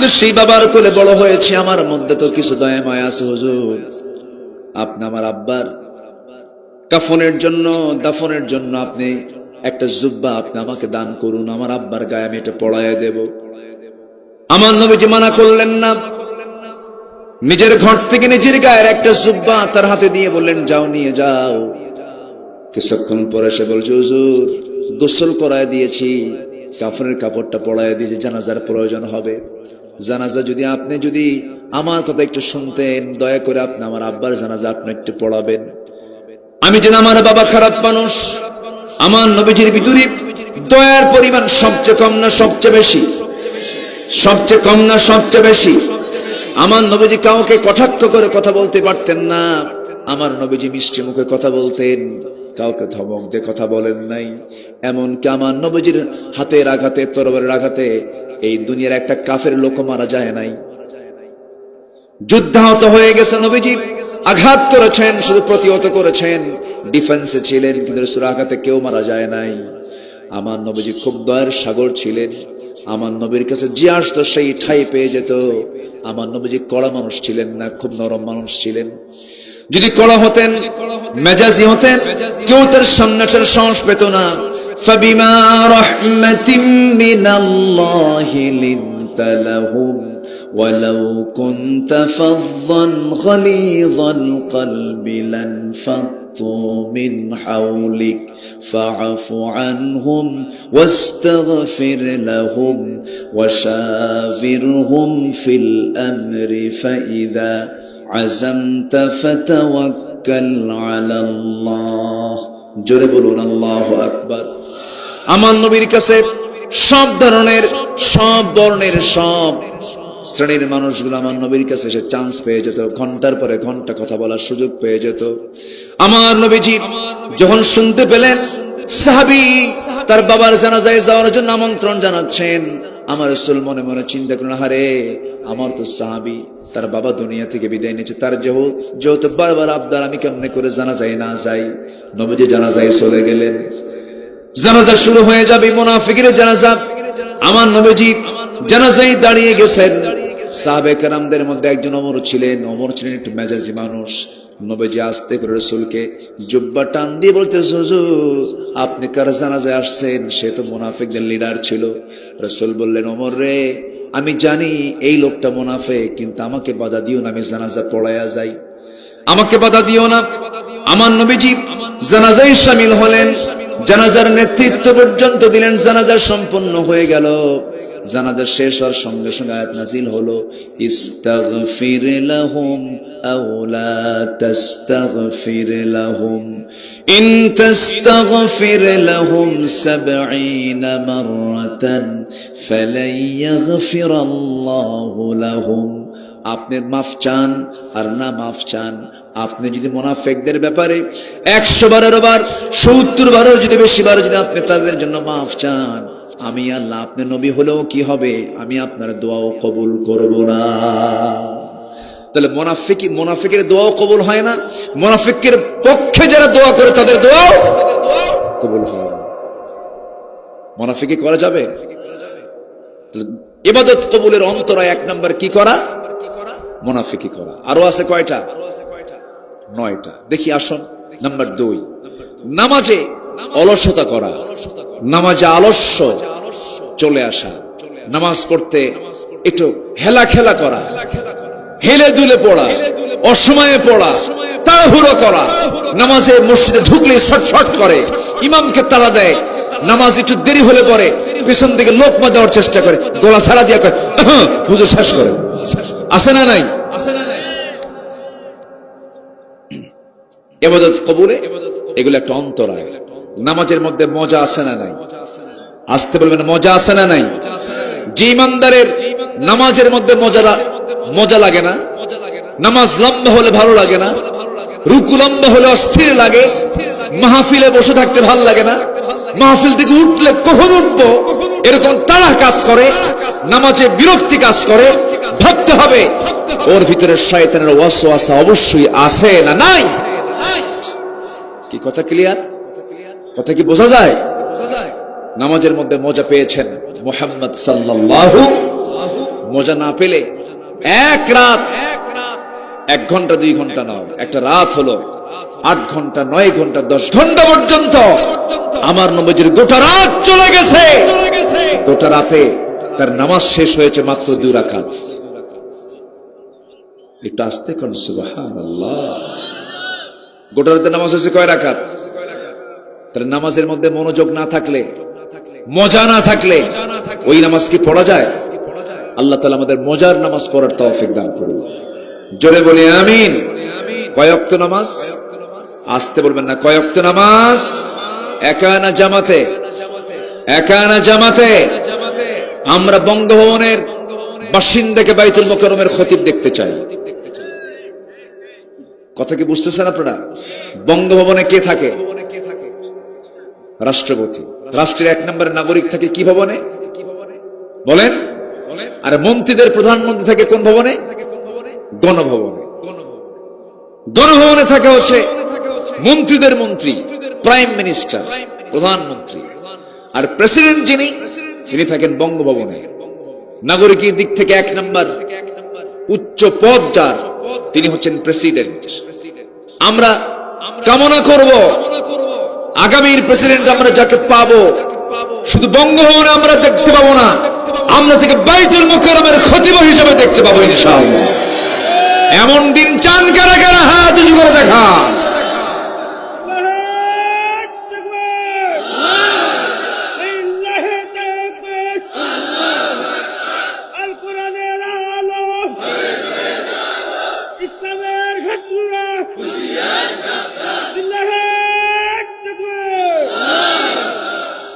তো সেই বাবার কোলে বড় হয়েছে, আমার মধ্যে তো কিছু দয়া মায়া আছে, হুজুর। আপনি আমার আব্বার কাফনের জন্য, দাফনের জন্য আপনি একটা জুব্বা আপনি আমাকে দান করুন, আমার আব্বার গায়ে আমি এটা পড়ায় দেব। আমার নবীজি মানা করলেন না। নিজের ঘর থেকে নিজের গায়ের একটা জুব্বা তার হাতে দিয়ে বললেন, যাও, নিয়ে যাও। কিছুক্ষণ পরে সে বলছে, হুজুর, গোসল করায় দিয়েছি, কাফনের কাপড়টা পড়ায় দিয়েছি, জানাজার প্রয়োজন হবে। জানাজা যদি আপনি যদি আমার কথা একটু শুনতেন, দয়া করে আপনি আমার আব্বার জানাজা আপনি একটু পড়াবেন। আমি যেন আমার বাবা খারাপ মানুষ, আমার নবীজির ভিতরে দয়ার পরিমাণ সবচেয়ে কম না সবচেয়ে বেশি? সবচেয়ে কম না সবচেয়ে বেশি? আমার নবীজি কাউকে কটাক্ষ করে কথা বলতে পারতেন না, আমার নবীজি মিষ্টি মুখে কথা বলতেন। কাউকে ধমক দিয়ে কথা বলেন নাই। এমনকি আমার নবীজির হাতের আঘাতে, তরবারের আঘাতে এই দুনিয়ার একটা কাফের লোক মারা যায় নাই। যুদ্ধাহত হয়ে গেছে নবীজি, আঘাত করেছেন, শুধু প্রতিহত করেছেন ডিফেন্সে ছিলেন, কিন্তু আঘাতে কেউ মারা যায় নাই। আমার নবীজি খুব দয়ের সাগর ছিলেন, আমার নবীর কাছে যে আসতো সেই ঠাই পেয়ে যেত। আমার নবীজি কড়া মানুষ ছিলেন না, খুব নরম মানুষ ছিলেন। যদি কড়া হতেন মেজাজি হতেন কেউ তার সামনে আসার সাহস পেত না فبما رحمة من الله لنت لهم ولو كنت فظا غليظ القلب لانفضوا من حولك فاعف عنهم واستغفر لهم وشاورهم في الامر فاذا عزمت فتوكل على الله জোরে বলুন আল্লাহ আকবার আমার নবীর কাছে সব ধরনের সব বর্ণের সব শ্রেণীর মানুষগুলো আমার নবীর কাছে সে চান্স পেয়ে যেত ঘন্টার পরে ঘন্টা কথা বলার সুযোগ পেয়ে যেত আমার নবীজি যখন শুনতে পেলেন সাহাবি তার বাবার জানাজায় যাওয়ার জন্য আমন্ত্রণ জানাচ্ছেন আমার রসুল মনে মনে চিন্তা করেন হারে আমার তো সাহাবি, তার বাবা দুনিয়া থেকে বিদায় নিয়েছে, তার যেহেতু যেহেতু বারবার আবদার, আমি কেমনে করে জানা যায় না যাই? নবীজি জানা যায় চলে গেলেন। জানাজা শুরু হয়ে যাবে, মুনাফিকের জানাজা। আমার নবীজি জানাজায় দাঁড়িয়ে গেছেন। সাহাবে কারামদের মধ্যে একজন অমর ছিলেন অমর ছিলেন একটু মেজাজি মানুষ। নবীজি আসতে করে রসুলকে জুব্বা টান দিয়ে বলতে হুজুর, আপনি কার জানাজায় আসছেন? সে তো মুনাফিকদের লিডার ছিল। রসুল বললেন অমর রে, আমি জানি এই লোকটা মুনাফে কিন্তু আমাকে বাধা দিও না, আমি জানাজা পড়াইয়া যাই। আমাকে বাধা দিও না। আমার নবীজি জানাজায় সামিল হলেন। জানাজার নেতৃত্ব পর্যন্ত দিলেন, জানাজা সম্পন্ন হয়ে গেল। জানাজা শেষ হওয়ার সঙ্গে সঙ্গে আয়াত নাজিল হলো, ইস্তাগফির লাহুম আও লা তাস্তাগফির লাহুম। ইন তাস্তাগফির লাহুম 70 মাররাতান ফালাই ইয়াগফির আল্লাহু লাহুম। আপনি মাফ চান আর না মাফ চান, আপনি যদি মোনাফেকদের ব্যাপারে একশো বারের বার, সত্তর বারের যদি বেশি বার যদি আপনি তাদের জন্য মাফ চান আমি আল্লাহ আপনি নবী হলেও কি হবে? আমি আপনার দোয়াও কবুল করব না। তাহলে মোনাফিক, মোনাফিকের দোয়াও কবুল হয় না? মোনাফিকের পক্ষে যারা দোয়া করে তাদের দোয়াও কবুল হয় না। মোনাফিকি করা যাবে? ইবাদত কবুলের অন্তরায় এক নম্বর কি করা? মোনাফিকি করা। আরও আছে কয়টা? নয়টা। দেখি, আসুন, নাম্বার দুই। নামাজে অলসতা করা। নামাজে আলস্য চলে আসা নামাজ পড়তে একটু হেলা খেলা করা হেলে দুলে পড়া অসময়ে পড়া তাড়াহুড়ো করা নামাজে মসজিদে ঢুকলে ছটফট করে ইমামকে তাড়া দেয় নামাজ একটু দেরি হলে পরে পিছন থেকে লোকমা দেওয়ার চেষ্টা করে গলা সারা দিয়া করে "আহঁ, হুজুর শেষ করে। আছে না নাই? এবাদত কবুলে? এগুলো একটা অন্তরায়। নামাজের মধ্যে মজা আছে না নাই? আসতে বলবেন মজা আছে না নাই? যে ইমানদারের নামাজের মধ্যে মজা মজা লাগে না, নামাজ লম্বা হলে ভালো লাগে না, রুকু লম্বা হলে অস্থির লাগে, মাহফিলে বসে থাকতে ভালো লাগে না, মাহফিল থেকে উঠলে কখন উঠবো? এরকম তারা কাজ করে, নামাজে বিরক্তি কাজ করে, ভাবতে হবে, ওর ভিতরে শয়তানের ওয়াসওয়াসা অবশ্যই আছে না নাই? কি কথা ক্লিয়ার কথা কি বোঝা যায়? নামাজের মধ্যে মজা পেয়েছেন মোহাম্মদ সাল্লাল্লাহু মজা না পেলে এক রাত, এক ঘণ্টা, দুই ঘণ্টা নাও। একটা রাত হলো আট ঘণ্টা, নয় ঘণ্টা, দশ ঘণ্টা পর্যন্ত আমার নবজির গোটা রাত চলে গেছে। গোটা রাতে তার নামাজ শেষ হয়েছে মাত্র দুই রাখাত। একটু আসতে কোন গোটা রাতে নামাজ হয়েছে কয় রাখাত? তাহলে নামাজের মধ্যে মনোযোগ না থাকলে মজা না থাকলে ওই নামাজ কি পড়া যায়? আল্লাহ তালা আমাদের মজার নামাজ পড়ার তৌফিক দান করুন। জোরে বলি আমিন। কয়ক্ত নামাজ? আসতে বলবেন না কয়ক্ত নামাজ? একা না জামাতে? একা না জামাতে? আমরা বঙ্গভবনের বাসিন্দাকে বাইতুল মোকরমের খতিব দেখতে চাই। কথা কি বুঝতেছেন আপনারা? বঙ্গভবনে কে থাকে? রাষ্ট্রপতি। রাষ্ট্রের এক নম্বরের নাগরিক থাকে কি ভবনে? বলেন। আর মন্ত্রীদের প্রধানমন্ত্রী থাকে কোন ভবনে? গণভবনে। গণভবনে থাকে হচ্ছে মন্ত্রীদের মন্ত্রী, প্রাইম মিনিস্টার, প্রধানমন্ত্রী। আর প্রেসিডেন্ট যিনি, তিনি থাকেন বঙ্গভবনে। নাগরিকের দিক থেকে এক নম্বর উচ্চ পদ যার, তিনি হচ্ছেন প্রেসিডেন্ট। আমরা কামনা করব আগামীর প্রেসিডেন্ট আমরা যাকে পাবো, শুধু বঙ্গভবন আমরা দেখতে পাবো না, আমরা থেকে বাইতুল মুকরমের খতিব হিসেবে দেখতে পাবো ইনশাআল্লাহ। এমন দিন চান কারা কারা? হাত করে দেখান।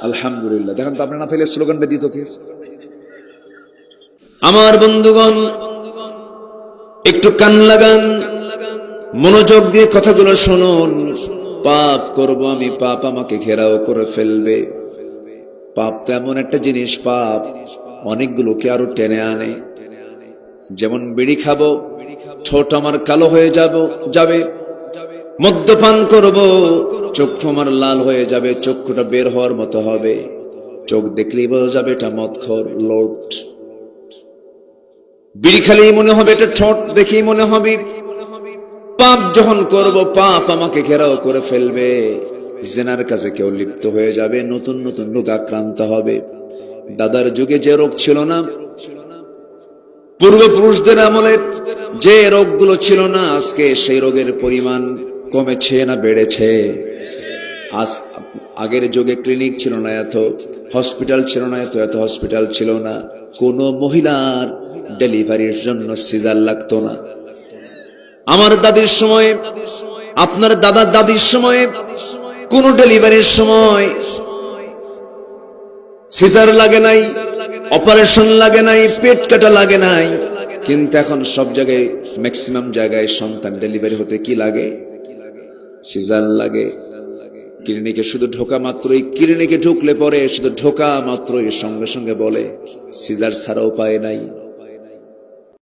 আলহামদুলিল্লাহ। দেখেন তো আপনি না থাকলে স্লোগানটা দিত কে? আমার বন্ধুগণ, একটু কান লাগান, মনোযোগ দিয়ে কথাগুলো শুনুন। পাপ করব আমি, পাপ আমাকে ঘেরাও করে ফেলবে। পাপ তো এমন একটা জিনিস, পাপ অনেকগুলোকে আরও টেনে আনে। যেমন বিড়ি খাব ছোট আমার কালো হয়ে যাব, যাবে। মদ্যপান করব, চক্ষু আমার লাল হয়ে যাবে, চক্ষুটা বের হওয়ার মতো হবে। চোখ দেখলেই বোঝা যাবে এটা মদখর, লোট। বিড়ি খালেই মনে হবে এটা ঠোঁট, দেখেই মনে হবে পাপ যখন করব, পাপ আমাকে ঘেরাও করে ফেলবে। জেনার কাছে কেউ লিপ্ত হয়ে যাবে, নতুন নতুন রোগ আক্রান্ত হবে। দাদার যুগে যে রোগ ছিল না, পূর্বপুরুষদের আমলে যে রোগগুলো ছিল না, আজকে সেই রোগের পরিমাণ কমেছে না বেড়েছে আজ আগের যুগে ক্লিনিক ছিল না এত, হসপিটাল ছিল না এত এত হসপিটাল ছিল না। কোন মহিলার ডেলিভারির জন্য সিজার লাগতো না। আমার দাদির সময়, আপনার দাদার দাদির সময়ে, কোন ডেলিভারির সময় সিজার লাগে নাই, অপারেশন লাগে নাই, পেট কাটা লাগে নাই। কিন্তু এখন সব জায়গায় ম্যাক্সিমাম জায়গায় সন্তান ডেলিভারি হতে কি লাগে? সিজার লাগে। ক্লিনিকে শুধু ঢোকা মাত্রই ক্লিনিকে ঢুকলে পরে শুধু ঢোকা মাত্রই সঙ্গে সঙ্গে বলে, সিজার ছাড়া উপায় নাই।